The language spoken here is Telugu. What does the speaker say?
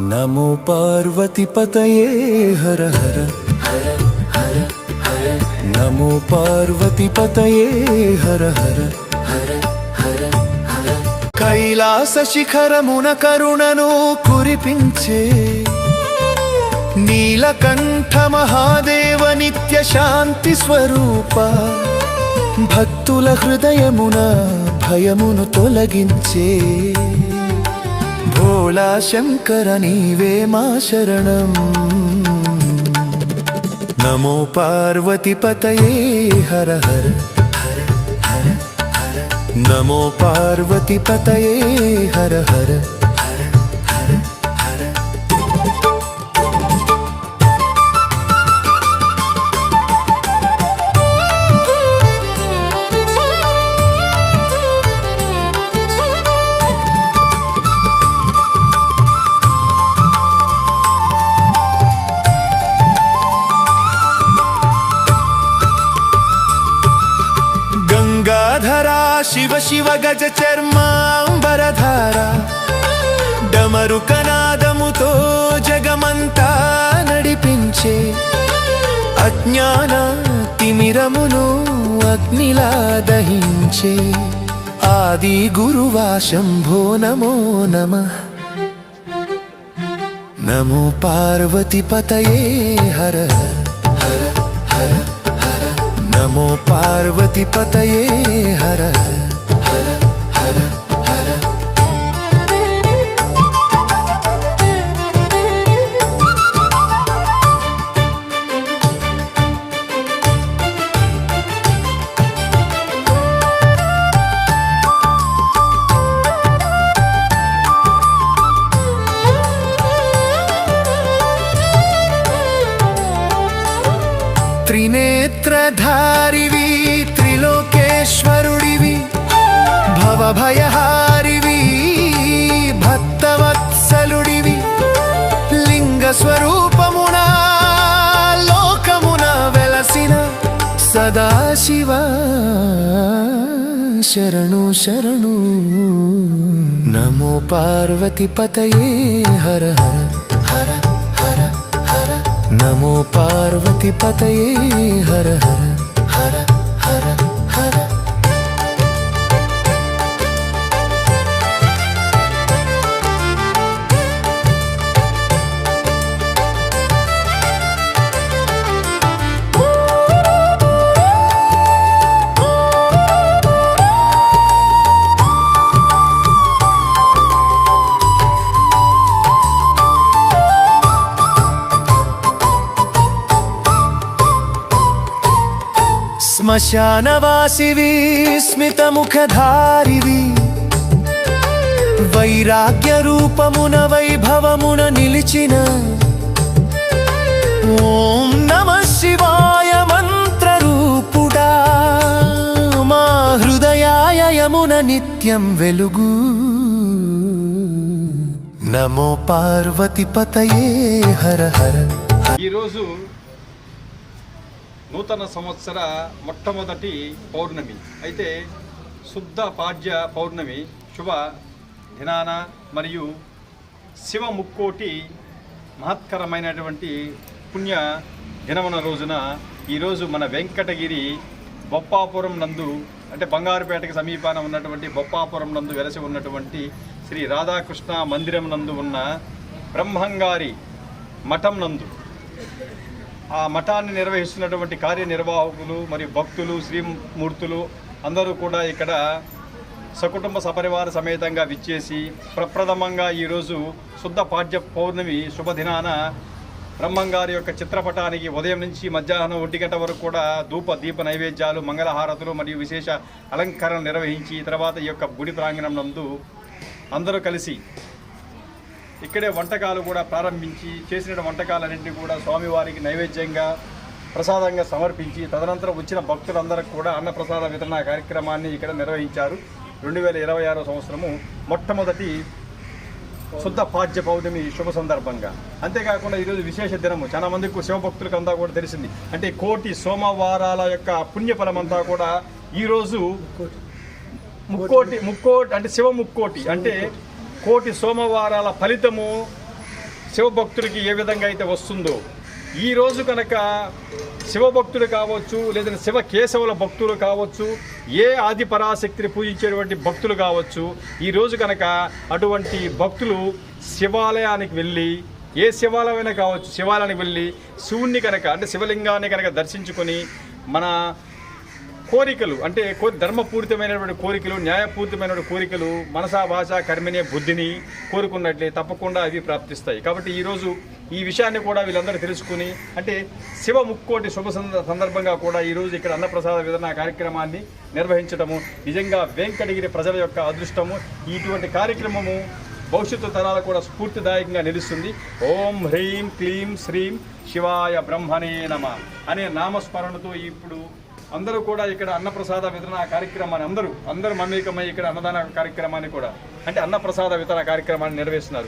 నమో పార్వతిపతయే హర హర. నమో పార్వతిపతయే హర హర. కైలాస శిఖరమున కరుణను కురిపించే నీలకంఠ మహాదేవ నిత్య శాంతి స్వరూప భక్తుల హృదయమున భయమును తొలగించే భోళా శంకర నీవే మా శరణం. నమో పార్వతి పతయే హర హర నమో పార్వతి పార్వతిపతయే హర హర శివ శివ గజ చర్మాంబరధార డమరు కనాదముతో జగమంతా నడిపించే అజ్ఞాన తిమిరమును అగ్నిలా దహించే ఆది గురువా శంభో నమో నమ నమో పార్వతి పతయే హర నమో పార్వతిపతయే హర హర త్రినేత్రధారివి త్రిలోకేశ్వరుడివి భవభయహారివి భక్తవత్సలుడివి. లింగస్వరూపమున లోకమున వెలసిన సదాశివ శరణు శరణు. నమో పార్వతి పతయే హర హర. నమో పార్వతిపతయే హర హర శ్మశానవాసివి స్మితముఖధారివి. వైరాగ్య రూపమున వైభవమున నిలిచిన ఓం నమ శివాయ మంత్రరూపుడా. మా హృదయాయమున నిత్యం వెలుగు. నమో పార్వతి పతయే హర హర. ఈరోజు నూతన సంవత్సర మొట్టమొదటి పౌర్ణమి. అయితే శుద్ధ పాడ్య పౌర్ణమి శుభ దినాన మరియు శివ ముక్కోటి మహత్కరమైనటువంటి పుణ్య దినమున రోజున ఈరోజు మన వెంకటగిరి బొప్పాపురం నందు అంటే బంగారుపేటకి సమీపాన ఉన్నటువంటి బొప్పాపురం నందు వెలసి ఉన్నటువంటి శ్రీ రాధాకృష్ణ మందిరం నందు ఉన్న బ్రహ్మంగారి మఠం నందు ఆ మఠాన్ని నిర్వహిస్తున్నటువంటి కార్యనిర్వాహకులు మరియు భక్తులు శ్రీమూర్తులు అందరూ కూడా ఇక్కడ సకుటుంబ సపరివార సమేతంగా విచ్చేసి ప్రప్రథమంగా ఈరోజు శుద్ధ పాఠ్య పౌర్ణమి శుభదినాన బ్రహ్మంగారి యొక్క చిత్రపటానికి ఉదయం నుంచి మధ్యాహ్నం ఒంటి గంట వరకు కూడా ధూప దీప నైవేద్యాలు మంగళహారతులు మరియు విశేష అలంకరణ నిర్వహించి తర్వాత ఈ యొక్క గుడి ప్రాంగణం నందు అందరూ కలిసి ఇక్కడే వంటకాలు కూడా ప్రారంభించి చేసిన వంటకాలన్నింటినీ కూడా స్వామివారికి నైవేద్యంగా ప్రసాదంగా సమర్పించి తదనంతరం వచ్చిన భక్తులందరికీ కూడా అన్నప్రసాద వితరణ కార్యక్రమాన్ని ఇక్కడ నిర్వహించారు. రెండు వేల ఇరవై ఆరో సంవత్సరము మొట్టమొదటి శుద్ధ పాడ్య పౌర్ణమి శుభ సందర్భంగా. అంతేకాకుండా ఈరోజు విశేష దినము. చాలా మందికి శివభక్తులకు అంతా కూడా తెలిసింది. అంటే కోటి సోమవారాల యొక్క పుణ్యఫలం అంతా కూడా ఈరోజు ముక్కోటి. ముక్కోటి అంటే శివ ముక్కోటి. అంటే కోటి సోమవారాల ఫలితము శివభక్తుడికి ఏ విధంగా అయితే వస్తుందో ఈ రోజు కనుక శివభక్తులు కావచ్చు లేదంటే శివ కేశవుల భక్తులు కావచ్చు ఏ ఆది పరాశక్తిని పూజించేటువంటి భక్తులు కావచ్చు ఈ రోజు కనుక అటువంటి భక్తులు శివాలయానికి వెళ్ళి ఏ శివాలయమైనా కావచ్చు శివాలయానికి వెళ్ళి శివుణ్ణి కనుక అంటే శివలింగాన్ని కనుక దర్శించుకొని మన కోరికలు అంటే కో ధర్మపూరితమైనటువంటి కోరికలు న్యాయపూరితమైనటువంటి కోరికలు మనసా భాష కర్మనే బుద్ధిని కోరుకున్నట్లే తప్పకుండా అవి ప్రాప్తిస్తాయి. కాబట్టి ఈరోజు ఈ విషయాన్ని కూడా వీళ్ళందరూ తెలుసుకుని అంటే శివ ముక్కోటి శుభ సందర్భంగా కూడా ఈరోజు ఇక్కడ అన్నప్రసాద విధాన కార్యక్రమాన్ని నిర్వహించడము నిజంగా వెంకటగిరి ప్రజల యొక్క అదృష్టము. ఇటువంటి కార్యక్రమము భవిష్యత్తు తరాలు కూడా స్ఫూర్తిదాయకంగా నిలుస్తుంది. ఓం హ్రీం క్లీం శ్రీం శివాయ బ్రహ్మణే నమ అనే నామస్మరణతో ఇప్పుడు అందరూ కూడా ఇక్కడ అన్నప్రసాద వితరణ కార్యక్రమాన్ని అందరూ అందరూ మమేకమై ఇక్కడ అన్నదాన కార్యక్రమాన్ని కూడా అంటే అన్నప్రసాద వితరణ కార్యక్రమాన్ని నిర్వహిస్తున్నారు.